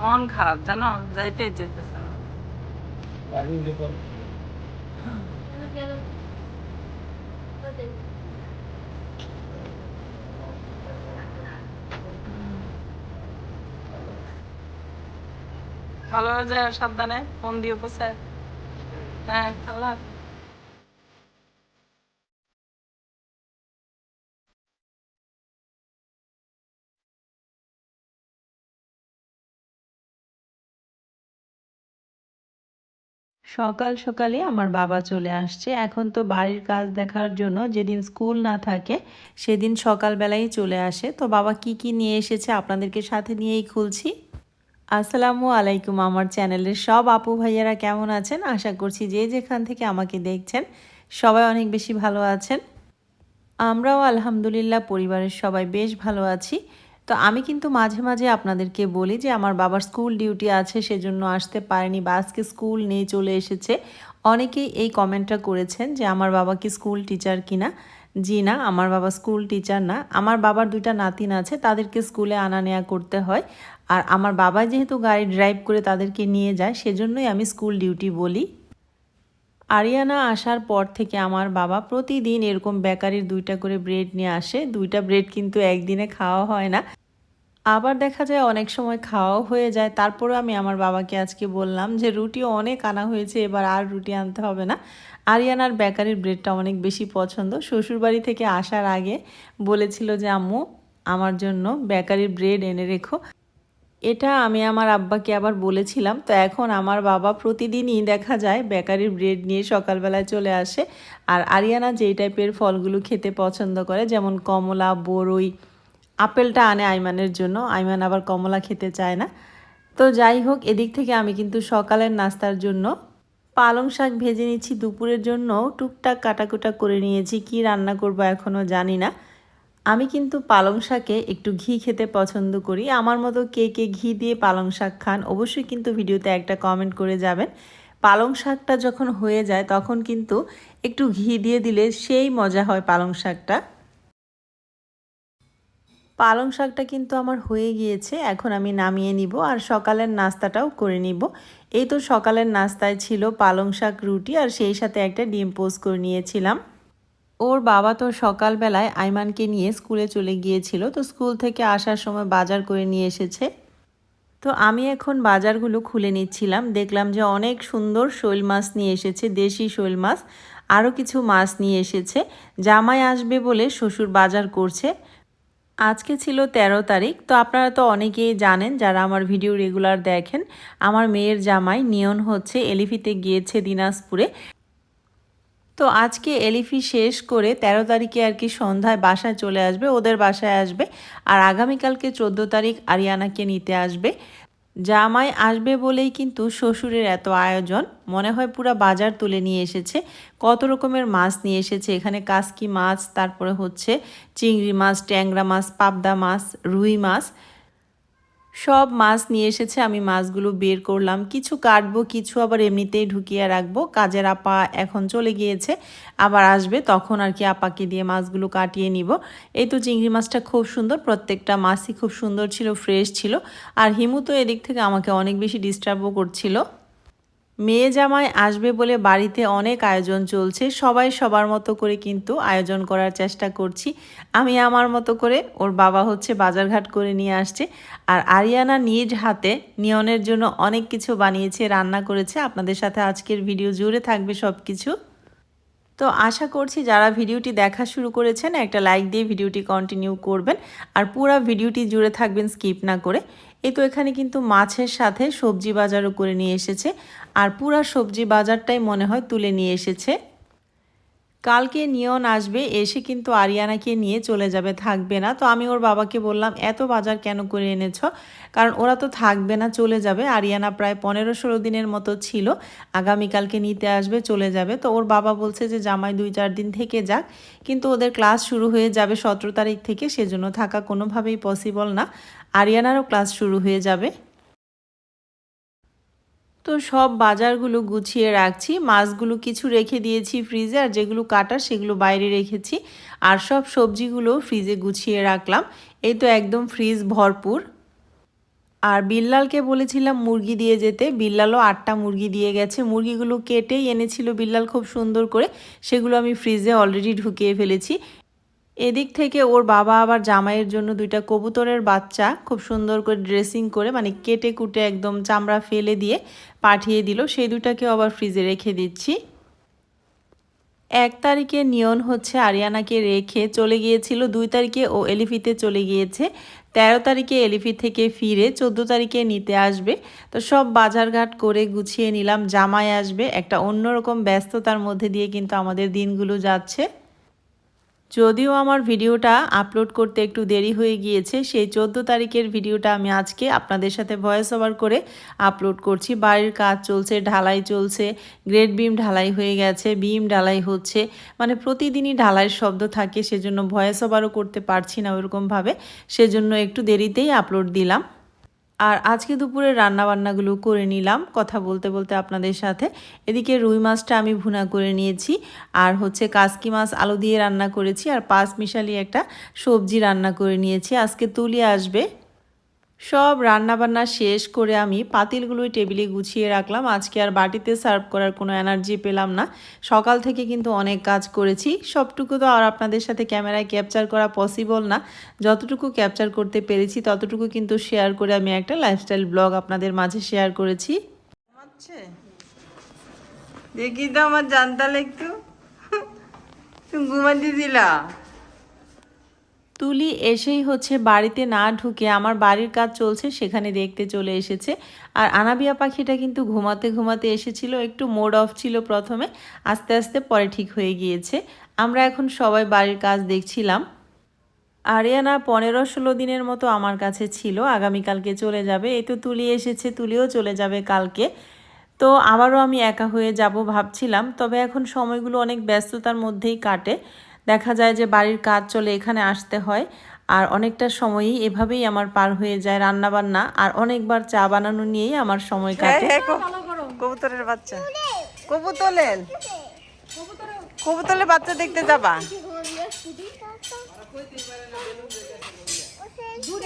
মন খারাপ জানো? যাইতে যেতেছে না। ভালো যায় সাবধানে? ফোন দিও পোষায় হ্যাঁ আল্লাহ সকাল সকালে আমার বাবা চলে আসছে। এখন তো বাড়ির কাজ দেখার জন্য যেদিন স্কুল না থাকে, সেদিন সকালবেলাই চলে আসে। তো বাবা কি কি নিয়ে এসেছে আপনাদেরকে সাথে নিয়েই খুলছি। আসসালামু আলাইকুম আমার চ্যানেলের সব আপু ভাইয়ারা কেমন আছেন? আশা করছি যে যেখান থেকে আমাকে দেখছেন, সবাই অনেক বেশি ভালো আছেন। আমরাও আলহামদুলিল্লাহ পরিবারের সবাই বেশ ভালো আছি। তো আমি কিন্তু মাঝে মাঝে আপনাদেরকে বলি যে আমার বাবার স্কুল ডিউটি আছে, সেজন্য আসতে পারেনি বা আজকে স্কুল নেই, চলে এসেছে। অনেকেই এই কমেন্টটা করেছেন যে আমার বাবা কি স্কুল টিচার কিনা? জি না, আমার বাবা স্কুল টিচার না। আমার বাবার দুইটা নাতিন আছে, তাদেরকে স্কুলে আনা নেওয়া করতে হয়। আর আমার বাবা যেহেতু গাড়ি ড্রাইভ করে তাদেরকে নিয়ে যায়, সেজন্যই আমি স্কুল ডিউটি বলি। আরিয়ানা আসার পর থেকে আমার বাবা প্রতিদিন এরকম বেকারির দুইটা করে ব্রেড নিয়ে আসে। দুইটা ব্রেড কিন্তু একদিনে খাওয়া হয় না। আবার দেখা যায় অনেক সময় খাওয়াও হয়ে যায়। তারপরে আমি আমার বাবাকে আজকে বললাম যে রুটিও অনেক আনা হয়েছে, এবার আর রুটি আনতে হবে না। আরিয়ানার বেকারির ব্রেডটা অনেক বেশি পছন্দ। শ্বশুরবাড়ি থেকে আসার আগে বলেছিল যে, আম্মু, আমার জন্য বেকারির ব্রেড এনে রেখো। এটা আমি আমার আব্বাকে আবার বলেছিলাম, তো এখন আমার বাবা প্রতিদিনই দেখা যায় বেকারির ব্রেড নিয়ে সকালবেলায় চলে আসে। আর আরিয়ানা যেই টাইপের ফলগুলো খেতে পছন্দ করে, যেমন কমলা, বরই, আপেলটা আনে আইমানের জন্য, আইমান আবার কমলা খেতে চায় না। তো যাই হোক, এদিক থেকে আমি কিন্তু সকালের নাস্তার জন্য পালং শাক ভেজে নিচ্ছি, দুপুরের জন্য টুকটাক কাটাকুটা করে নিয়েছি, কি রান্না করব এখনও জানি না। আমি কিন্তু পালং শাকে একটু ঘি খেতে পছন্দ করি। আমার মতো কে কে ঘি দিয়ে পালং শাক খান, অবশ্যই কিন্তু ভিডিওতে একটা কমেন্ট করে যাবেন। পালং শাকটা যখন হয়ে যায়, তখন কিন্তু একটু ঘি দিয়ে দিলে সেই মজা হয় পালং শাকটা। পালং শাকটা কিন্তু আমার হয়ে গিয়েছে, এখন আমি নামিয়ে নিব আর সকালের নাস্তাটাও করে নিব। এই তো সকালের নাস্তায় ছিল পালং শাক রুটি আর সেই সাথে একটা ডিম পোস্ট করে নিয়েছিলাম। ওর বাবা তো সকালবেলায় আইমানকে নিয়ে স্কুলে চলে গিয়েছিল, তো স্কুল থেকে আসার সময় বাজার করে নিয়ে এসেছে। তো আমি এখন বাজারগুলো খুলে নিচ্ছিলাম। দেখলাম যে অনেক সুন্দর শৈল মাছ নিয়ে এসেছে, দেশি শৈল মাছ, আরও কিছু মাছ নিয়ে এসেছে। জামাই আসবে বলে শ্বশুর বাজার করছে। আজকে ছিল ১৩ তারিখ, তো আপনারা তো অনেকেই জানেন, যারা আমার ভিডিও রেগুলার দেখেন, আমার মেয়ের জামাই নিয়ন হচ্ছে এলিফিতে গিয়েছে দিনাজপুরে। তো আজকে এলিফি শেষ করে ১৩ তারিখে আর কি সন্ধ্যায় বাসায় চলে আসবে, ওদের বাসায় আসবে। আর আগামীকালকে চোদ্দ তারিখ আরিয়ানাকে নিতে আসবে। জামাই আসবে বলেই কিন্তু শ্বশুরের এত আয়োজন। মনে হয় পুরো বাজার তুলে নিয়ে এসেছে। কত রকমের মাছ নিয়ে এসেছে। এখানে কাসকি মাছ, তারপরে হচ্ছে চিংড়ি মাছ, ট্যাংরা মাছ, পাবদা মাছ, রুই মাছ। সব মাছ নিয়ে এসেছে, আমি মাছগুলো বের করলাম। কিছু কাটবো, কিছু আবার এমনিতেই ঢুকিয়ে রাখব। কাজের আপা এখন চলে গিয়েছে, আবার আসবে, তখন আর কি আপাকে দিয়ে মাছগুলো কাটিয়ে নিব। এই তো চিংড়ি মাছটা খুব সুন্দর, প্রত্যেকটা মাছই খুব সুন্দর ছিল ফ্রেশ ছিল। আর হিমু তো এদিক থেকে আমাকে অনেক বেশি ডিস্টার্বও করছিল। মেয়ে জামাই আসবে বলে বাড়িতে অনেক আয়োজন চলছে, সবাই সবার মতো করে কিন্তু আয়োজন করার চেষ্টা করছি। আমি আমার মতো করে, ওর বাবা হচ্ছে বাজারঘাট করে নিয়ে আসছে। আর আরিয়ানা নিজ হাতে নিয়নের জন্য অনেক কিছু বানিয়েছে, রান্না করেছে। আপনাদের সাথে আজকের ভিডিও জুড়ে থাকবে সব কিছু তো আশা করছি যারা ভিডিওটি দেখা শুরু করেছেন, একটা লাইক দিয়ে ভিডিওটি কন্টিনিউ করবেন। আর পুরো ভিডিওটি জুড়ে থাকবেন স্কিপ না করে। এই তো এখানে কিন্তু মাছের সাথে সবজি বাজারও করে নিয়ে এসেছে। আর পুরা সবজি বাজারটাই মনে হয় তুলে নিয়ে এসেছে। কালকে নিয়ন আসবে, এসে কিন্তু আরিয়ানাকে নিয়ে চলে যাবে, থাকবে না। তো আমি ওর বাবাকে বললাম, এত বাজার কেন করে এনেছ? কারণ ওরা তো থাকবে না, চলে যাবে। আরিয়ানা প্রায় পনেরো ষোলো দিনের মতো ছিল। আগামীকালকে নিতে আসবে, চলে যাবে। তো ওর বাবা বলছে যে, জামাই দুই চার দিন থেকে যাক। কিন্তু ওদের ক্লাস শুরু হয়ে যাবে সতেরো তারিখ থেকে, সেজন্য থাকা কোনোভাবেই পসিবল না। আরিয়ানারও ক্লাস শুরু হয়ে যাবে। তো সব বাজারগুলো গুছিয়ে রাখছি। মাছগুলো কিছু রেখে দিয়েছি ফ্রিজে, আর যেগুলো কাটা সেগুলো বাইরে রেখেছি। আর সব সবজিগুলো ফ্রিজে গুছিয়ে রাখলাম। এই তো একদম ফ্রিজ ভরপুর। আর বিল্লালকে বলেছিলাম মুরগি দিয়ে যেতে। বিল্লালও আটটা মুরগি দিয়ে গেছে। মুরগিগুলো কেটেই এনেছিল বিল্লাল খুব সুন্দর করে। সেগুলো আমি ফ্রিজে অলরেডি ঢুকিয়ে ফেলেছি। এদিক থেকে ওর বাবা আবার জামাইয়ের জন্য দুইটা কবুতরের বাচ্চা খুব সুন্দর করে ড্রেসিং করে মানে কেটে কুটে একদম চামড়া ফেলে দিয়ে পাঠিয়ে দিল। সেই দুটাকেও আবার ফ্রিজে রেখে দিচ্ছি। এক তারিখে নিয়ন হচ্ছে আরিয়ানাকে রেখে চলে গিয়েছিল। দুই তারিখে ও এলিফিতে চলে গিয়েছে। তেরো তারিখে এলিফি থেকে ফিরে, চোদ্দ তারিখে নিতে আসবে। তো সব বাজারঘাট করে গুছিয়ে নিলাম। জামাই আসবে। একটা অন্যরকম ব্যস্ততার মধ্যে দিয়ে কিন্তু আমাদের দিনগুলো যাচ্ছে। যদিও আমার ভিডিওটা আপলোড করতে একটু দেরি হয়ে গিয়েছে, সেই চোদ্দ তারিখের ভিডিওটা আমি আজকে আপনাদের সাথে ভয়েস ওভার করে আপলোড করছি। বাড়ির কাজ চলছে, ঢালাই চলছে গ্রেড বিম ঢালাই হয়ে গেছে বিম ঢালাই হচ্ছে মানে প্রতিদিনই ঢালাইয়ের শব্দ থাকে, সেজন্য ভয়েস ওভারও করতে পারছি না ওরকমভাবে, সেজন্য একটু দেরিতেই আপলোড দিলাম। আর আজকে দুপুরে রান্নাবান্নাগুলো করে নিলাম, কথা বলতে বলতে আপনাদের সাথে। এদিকে রুই মাছটা আমি ভুনা করে নিয়েছি, আর হচ্ছে কাসকি মাছ আলু দিয়ে রান্না করেছি, আর পাঁচ মিশালি একটা সবজি রান্না করে নিয়েছি। আজকে তুলি আসবে সব রান্নাবান্না শেষ করে আমি পাতিলগুলোই টেবিলে গুছিয়ে রাখলাম। আজকে আর বাটিতে সার্ভ করার কোনো এনার্জি পেলাম না। সকাল থেকে কিন্তু অনেক কাজ করেছি। সবটুকু তো আর আপনাদের সাথে ক্যামেরায় ক্যাপচার করা পসিবল না। যতটুকু ক্যাপচার করতে পেরেছি, ততটুকু কিন্তু শেয়ার করে আমি একটা লাইফস্টাইল ব্লগ আপনাদের মাঝে শেয়ার করেছি। দেখি তো আমার জানতালে একটু। ঘুমাতে দিলা তুলি এসেই হচ্ছে বাড়িতে না ঢুকে আমার বাড়ির কাজ চলছে, সেখানে দেখতে চলে এসেছে। আর আনাবিয়া পাখিটা কিন্তু ঘুমাতে ঘুমাতে এসেছিল, একটু মোড অফ ছিল প্রথমে, আস্তে আস্তে পরে ঠিক হয়ে গিয়েছে। আমরা এখন সবাই বাড়ির কাজ দেখছিলাম। আরিয়ানা পনেরো ষোলো দিনের মতো আমার কাছে ছিল, আগামীকালকে চলে যাবে। এই তো তুলি এসেছে, তুলিও চলে যাবে কালকে। তো আবারও আমি একা হয়ে যাব ভাবছিলাম, তবে এখন সময়গুলো অনেক ব্যস্ততার মধ্যেই কাটে। দেখা যায় যে বাড়ির কাজ চলে এখানে আসতে হয় আর অনেকটা সময়ই এভাবেই আমার পার হয়ে যায় রান্না বান্না আর অনেকবার চা বানানো নিয়েই আমার সময় কাটে। কবুতরের বাচ্চা। কবুতলের কবুতলের বাচ্চা দেখতে যাবা। দূর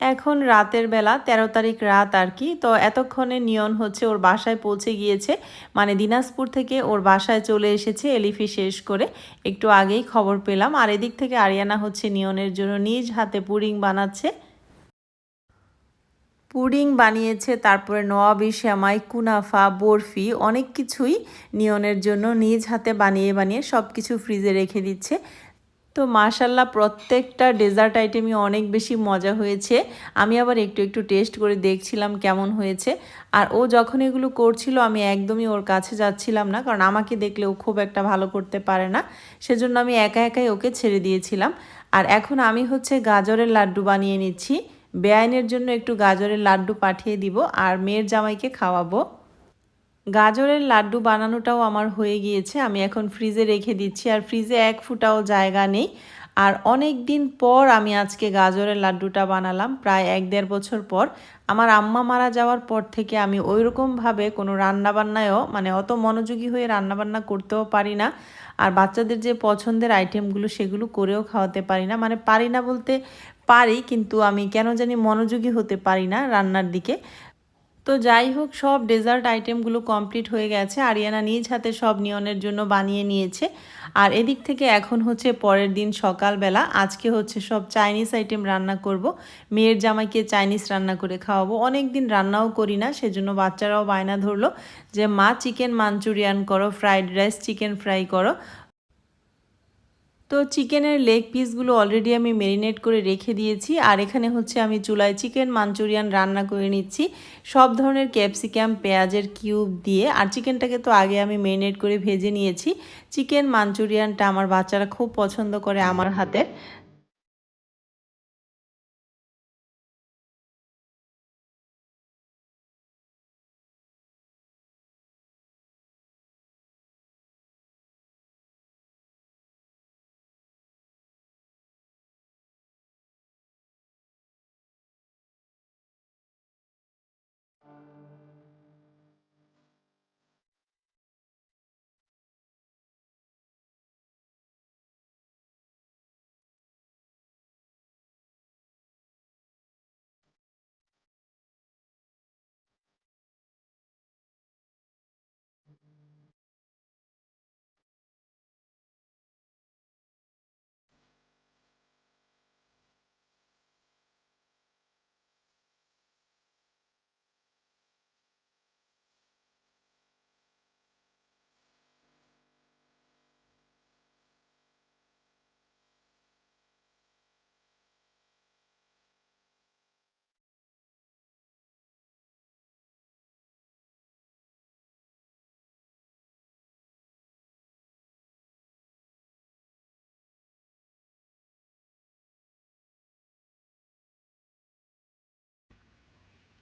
এখন রাতের বেলা ১৩ তারিখ রাত আর কি, তো এতক্ষণে নিয়ন হচ্ছে ওর বাসায় পৌঁছে গিয়েছে। মানে দিনাজপুর থেকে ওর বাসায় চলে এসেছে এলিফি শেষ করে। একটু আগেই খবর পেলাম। আর এদিক থেকে আরিয়ানা হচ্ছে নিয়নের জন্য। নিজ হাতে পুরিং বানাচ্ছে। পুডিং বানিয়েছে, তারপরে নোয়াবি শ্যামাই কুনাফা, বরফি, অনেক কিছুই নিয়নের জন্য নিজ হাতে বানিয়ে বানিয়ে সব কিছু ফ্রিজে রেখে দিচ্ছে। তো মাশাল্লাহ প্রত্যেকটা ডেজার্ট আইটেমই অনেক বেশি মজা হয়েছে। আমি আবার একটু একটু টেস্ট করে দেখছিলাম কেমন হয়েছে। আর ও যখন এগুলো করছিল, আমি একদমই ওর কাছে যাচ্ছিলাম না, কারণ আমাকে দেখলে ও খুব একটা ভালো করতে পারে না। সেজন্য আমি একা একাই ওকে ছেড়ে দিয়েছিলাম। আর এখন আমি হচ্ছে গাজরের লাড্ডু বানিয়ে নিচ্ছি। বেআইনের জন্য একটু গাজরের লাড্ডু পাঠিয়ে দিব আর মেয়ের জামাইকে খাওয়াবো। গাজরের লাড্ডু বানানোটাও আমার হয়ে গিয়েছে, আমি এখন ফ্রিজে রেখে দিচ্ছি আর ফ্রিজে এক ফুটাও জায়গা নেই। আর অনেক দিন পর আমি আজকে গাজরের লাড্ডুটা বানালাম, প্রায় এক দেড় বছর পর। আমার আম্মা মারা যাওয়ার পর থেকে আমি ওই রকমভাবে কোনো রান্নাবান্নায়ও মানে অত মনোযোগী হয়ে রান্নাবান্না করতেও পারি না। আর বাচ্চাদের যে পছন্দের আইটেমগুলো সেগুলো করেও খাওয়াতে পারি না। মানে পারি না বলতে পারি, কিন্তু আমি কেন জানি মনোযোগী হতে পারি না রান্নার দিকে। তো যাই হোক, সব ডেজার্ট আইটেমগুলো কমপ্লিট হয়ে গেছে। আরিয়ানা নিজ হাতে সব নিয়নের জন্য বানিয়ে নিয়েছে। আর এদিক থেকে এখন হচ্ছে পরের দিন সকালবেলা। আজকে হচ্ছে সব চাইনিজ আইটেম রান্না করব। মেয়ের জামাইকে চাইনিজ রান্না করে খাওয়াবো। অনেক দিন রান্নাও করি না, সেজন্য বাচ্চারাও বায়না ধরলো যে, মা চিকেন মাঞ্চুরিয়ান করো ফ্রাইড রাইস চিকেন ফ্রাই করো। তো চিকেনের লেগ পিসগুলো অলরেডি আমি মেরিনেট করে রেখে দিয়েছি। আর এখানে হচ্ছে আমি চুলায় চিকেন, মাঞ্চুরিয়ান রান্না করে নিচ্ছি। সব ধরনের ক্যাপসিকাম, পেঁয়াজের কিউব দিয়ে। আর চিকেনটাকে তো আগে আমি মেরিনেট করে ভেজে নিয়েছি। চিকেন, মাঞ্চুরিয়ানটা আমার বাচ্চারা খুব পছন্দ করে আমার হাতের।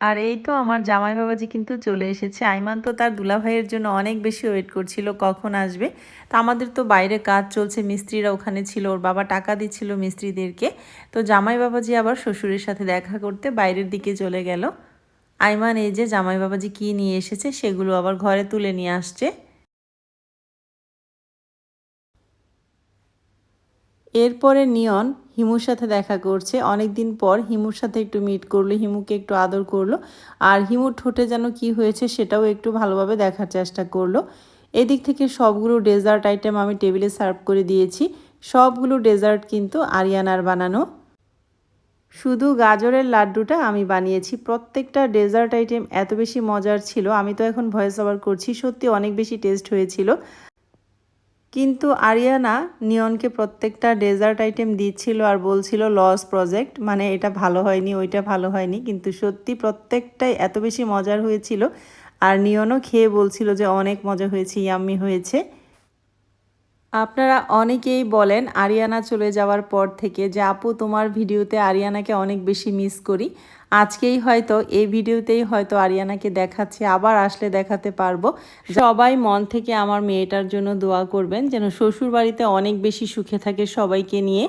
আর এই তো আমার জামাই বাবাজি কিন্তু চলে এসেছে। আইমান তো তার দুলাভাইয়ের জন্য অনেক বেশি ওয়েট করছিল, কখন আসবে? তো আমাদের তো বাইরে কাজ চলছে, মিস্ত্রিরা ওখানে ছিল, ওর বাবা টাকা দিচ্ছিল মিস্ত্রিদেরকে। তো জামাই বাবাজি আবার শ্বশুরের সাথে দেখা করতে বাইরের দিকে চলে গেল। আইমান এই যে জামাই বাবাজি কী নিয়ে এসেছে, সেগুলো আবার ঘরে তুলে নিয়ে আসছে। এরপরে নিয়ন হিমুর সাথে দেখা করছে। অনেক দিন পর হিমুর সাথে একটু মিট করল, হিমুকে একটু আদর করল। আর হিমুর ঠোঁটে যেন কি হয়েছে সেটাও একটু ভালোভাবে দেখার চেষ্টা করল। এদিক থেকে সবগুলো ডেজার্ট আইটেম আমি টেবিলে সার্ভ করে দিয়েছি। সবগুলো ডেজার্ট কিন্তু আরিয়ানার বানানো। শুধু গাজরের লাড্ডুটা আমি বানিয়েছি। প্রত্যেকটা ডেজার্ট আইটেম এত বেশি মজার ছিল। আমি তো এখন ভয়েস ওভার করছি। সত্যি অনেক বেশি টেস্ট হয়েছিল। কিন্তু আরিয়ানা নিয়নকে প্রত্যেকটা ডেজার্ট আইটেম দিচ্ছিল আর বলছিল লস প্রজেক্ট মানে এটা ভালো হয়নি, ওইটা ভালো হয়নি। কিন্তু সত্যি প্রত্যেকটাই এত বেশি মজার হয়েছিল। আর নিয়নও খেয়ে বলছিল যে, অনেক মজা হয়েছে, ইয়াম্মি হয়েছে। আপনারা অনেকেই বলেন, আরিয়ানা চলে যাওয়ার পর থেকে যে, আপু, তোমার ভিডিওতে আরিয়ানাকে অনেক বেশি মিস করি। আজকেই হয়তো এই ভিডিওতেই হয়তো আরিয়ানাকে দেখাচ্ছি, আবার আসলে দেখাতে পারব। সবাই মন থেকে আমার মেয়েটার জন্য দোয়া করবেন যেন শ্বশুর বাড়িতে অনেক বেশি সুখে থাকে সবাইকে নিয়ে।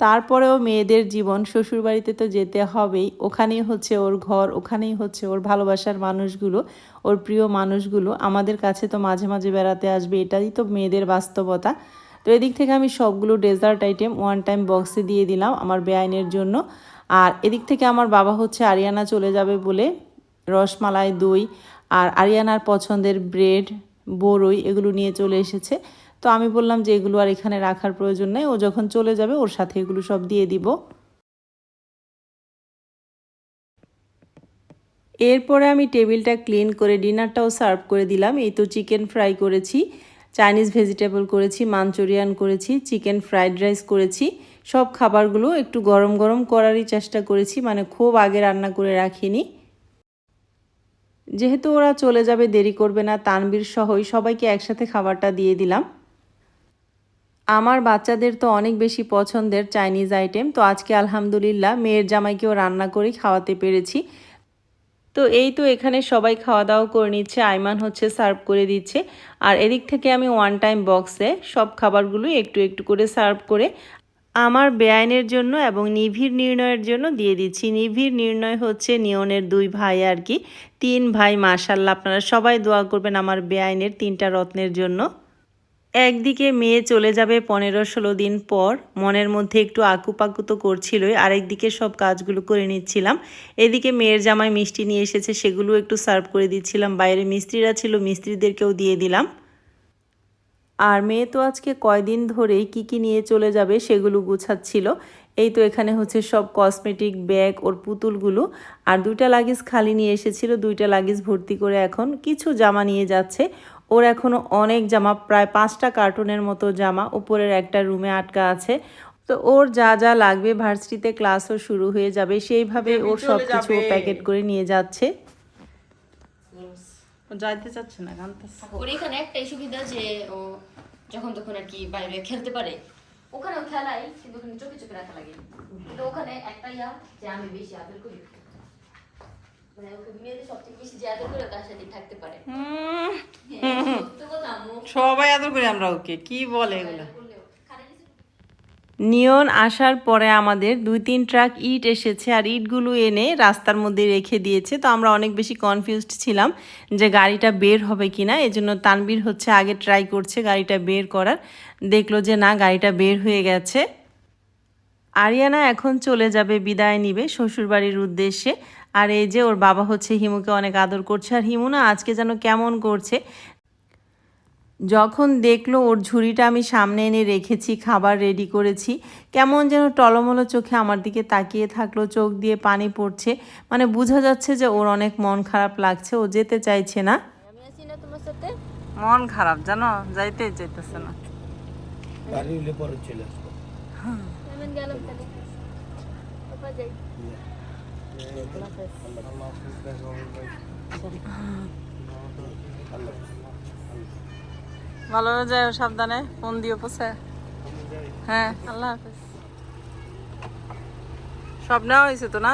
তারপরেও মেয়েদের জীবন শ্বশুর বাড়িতে তো যেতে হবেই। ওখানেই হচ্ছে ওর ঘর, ওখানেই হচ্ছে ওর ভালোবাসার মানুষগুলো, ওর প্রিয় মানুষগুলো। আমাদের কাছে তো মাঝে মাঝে বেড়াতে আসবে, এটাই তো মেয়েদের বাস্তবতা। তো এদিক থেকে আমি সবগুলো ডেজার্ট আইটেম ওয়ান টাইম বক্সে দিয়ে দিলাম আমার বেআইনের জন্য। আর এদিক থেকে আমার বাবা হচ্ছে আরিয়ানা চলে যাবে বলে রসমালাই, দই আর আরিয়ানার পছন্দের ব্রেড বড়ই এগুলো নিয়ে চলে এসেছে। তো আমি বললাম যে এগুলো আর এখানে রাখার প্রয়োজন নেই, ও যখন চলে যাবে ওর সাথে এগুলো সব দিয়ে দিব। এরপরে আমি টেবিলটা ক্লিন করে ডিনারটাও সার্ভ করে দিলাম। এই তো চিকেন ফ্রাই করেছি। চাইনিজ ভেজিটেবল করেছি, মাঞ্চুরিয়ান করেছি, চিকেন ফ্রাইড রাইস করেছি। সব খাবারগুলো একটু গরম গরম করারই চেষ্টা করেছি মানে খুব আগে রান্না করে রাখিনি। যেহেতু ওরা চলে যাবে, দেরি করবে না, তানবীর সহই সবাইকে একসাথে খাবারটা দিয়ে দিলাম। আমার বাচ্চাদের তো অনেক বেশি পছন্দের চাইনিজ আইটেম, তো আজকে আলহামদুলিল্লাহ মেয়ের জামাইকেও রান্না করে খাওয়াতে পেরেছি। তো এই তো এখানে সবাই খাওয়া দাওয়া করে নিচ্ছে। আইমান হচ্ছে সার্ভ করে দিচ্ছে। আর এদিক থেকে আমি ওয়ান টাইম বক্সে সব খাবারগুলো একটু একটু করে সার্ভ করে আমার বেআইনের জন্য এবং নিভির নির্ণয়ের জন্য দিয়ে দিচ্ছি। নিভির নির্ণয় হচ্ছে নিয়নের দুই ভাই আর কি। তিন ভাই মাশাল্লাহ আপনারা সবাই দোয়া করবেন আমার বেআইনের তিনটা রত্নের জন্য। একদিকে মেয়ে চলে যাবে পনেরো ষোলো দিন পর। মনের মধ্যে একটু আকুপাকু তো করছিলই। আরেকদিকে সব কাজগুলো করে নিচ্ছিলাম। এদিকে মেয়ের জামাই মিষ্টি নিয়ে এসেছে সেগুলো একটু সার্ভ করে দিচ্ছিলাম। বাইরে মিস্ত্রিরা ছিল, মিস্ত্রিদেরকেও দিয়ে দিলাম। আর মেয়ে তো আজকে কয়দিন ধরেই কি কি নিয়ে চলে যাবে সেগুলো গুছাচ্ছিল। এই তো এখানে হচ্ছে সব কসমেটিক ব্যাগ ওর পুতুলগুলো। আর দুইটা লাগেজ খালি নিয়ে এসেছিল, দুইটা লাগেজ ভর্তি করে এখন কিছু জামা নিয়ে যাচ্ছে। ওর এখনও অনেক জামা প্রায় পাঁচটা কার্টুনের মতো জামা উপরের একটা রুমে আটকা আছে। তো ওর যা যা লাগবে ভার্সিটিতে ক্লাসও শুরু হয়ে যাবে সেইভাবে ওর সব কিছু প্যাকেট করে নিয়ে যাচ্ছে। যাইতে চাচ্ছে না ওর এখানে একটাই সুবিধা যে ও যখন তখন আর কি বাইরে খেলতে পারে। ওখানেও খেলাই কিন্তু ওখানে চোখে চোখে রাখা লাগে। কিন্তু ওখানে একটা ইয়া যে আমি বেশি আদর করি। সবাই আদর করি আমরা ওকে কি বলে এগুলো? নিয়ন আসার পরে আমাদের দুই তিন ট্রাক ইট এসেছে আর ইটগুলো এনে রাস্তার মধ্যে রেখে দিয়েছে। তো আমরা অনেক বেশি কনফিউজড ছিলাম যে গাড়িটা বের হবে কি না। এজন্য তানবীর হচ্ছে আগে ট্রাই করছে গাড়িটা বের করার। দেখল যে না গাড়িটা বের হয়ে গেছে। আরিয়ানা এখন চলে যাবে বিদায় নিবে। শ্বশুরবাড়ির উদ্দেশ্যে আর এই যে ওর বাবা হচ্ছে হিমুকে অনেক আদর করছে আর হিমু না আজকে যেন কেমন করছে। যখন দেখল ওর ঝুড়িটা আমি সামনে এনে রেখেছি খাবার রেডি করেছি কেমন যেন টলমলো চোখে আমার দিকে তাকিয়ে থাকল চোখ দিয়ে পানি পড়ছে। মানে বোঝা যাচ্ছে যে ওর অনেক মন খারাপ লাগছে ও যেতে চাইছে না। আমি আছি না তোমার সাথে মন খারাপ জানো? যাইতে চাইতেছে না। গাড়ি হলে পরে চলে আসব। গেলাম তাহলে। পাপা হয়ে যায় যাও সাবধানে? ফোন দিয়ে পোষে হ্যাঁ আল্লাহ হাফিজ। সব নেওয়া হয়েছে তো না?